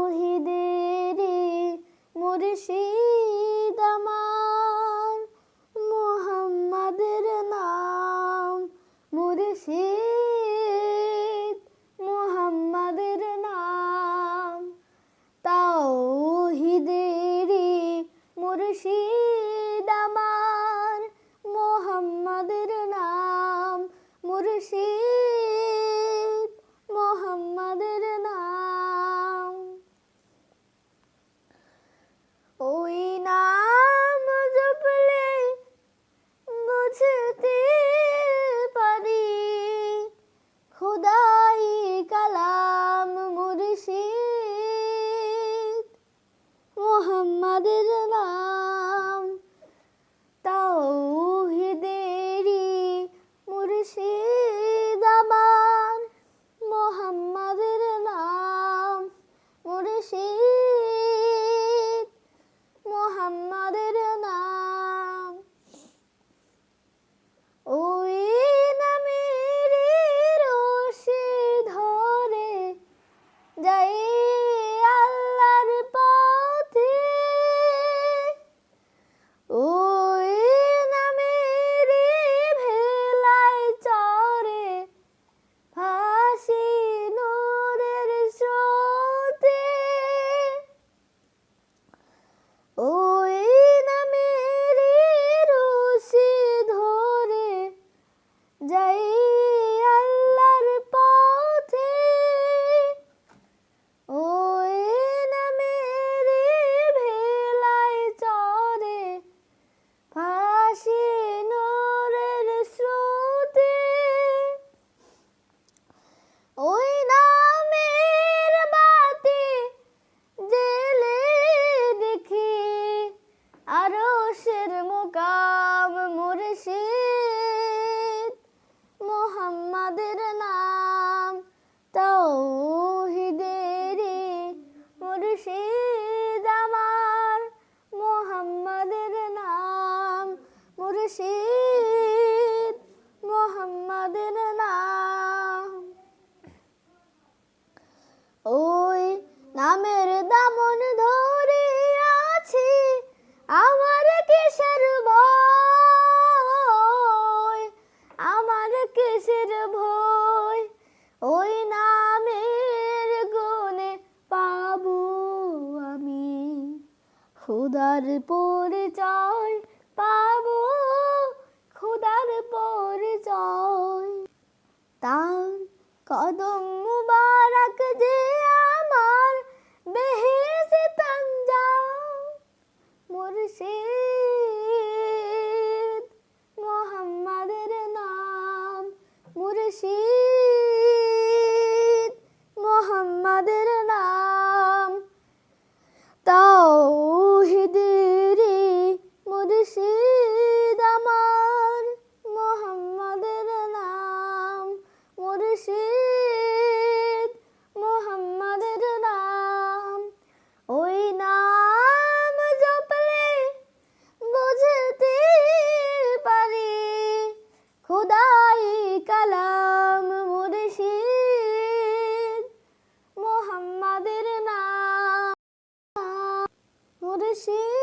তাওহিদেরে মুর্শিদ আমার মোহাম্মদের নাম মুর্শিদ মোহাম্মদের নাম তাওহিদেরে মুর্শিদ আমার মোহাম্মদের নাম মুর্শিদ মোহাম্মদের নাম ওই নাম জপলে বুঝতে পারি খোদাই কালাম মুর্শিদ মোহাম্মদের নাম তাওহিদেরি মুর্শিদ আমার মোহাম্মদের নাম মুর্শিদ মোহাম্মদের নাম ওই নামের রশি ধরে যাই আল্লাহর পথে ওই নামের ভেলায় চরে ফাঁসি নূরের স্রোতে ওই নামের রশি ধরে যাই আল্লাহর পথে। ওই নামের ভেলায় চরে ফাঁসি নূরের স্রোতে। ওই নামের বাতি জেলে দেখি আরও শের মুকাম মুর্শিদ মোহাম্মদের নাম তাওহিদেরি মুর্শিদ আমার মোহাম্মদের নাম মুর্শিদ মোহাম্মদের নাম। ওই নামের দামন ধরে আছি আমার কিসের ভয়? আমার কিসের ভয়? ওই নামের গুণে পাবো আমি। খুদার পরিচয় পাবো খুদার পরিচয় তার কদম মুবারক যে আমার বেহেসে তঞ্জাম মুর্শিদ মোহাম্মদের নাম, মুর্শিদ মোহাম্মদের নাম। তাওহিদেরি মুর্শিদ মোহাম্মদের নাম মুর্শিদ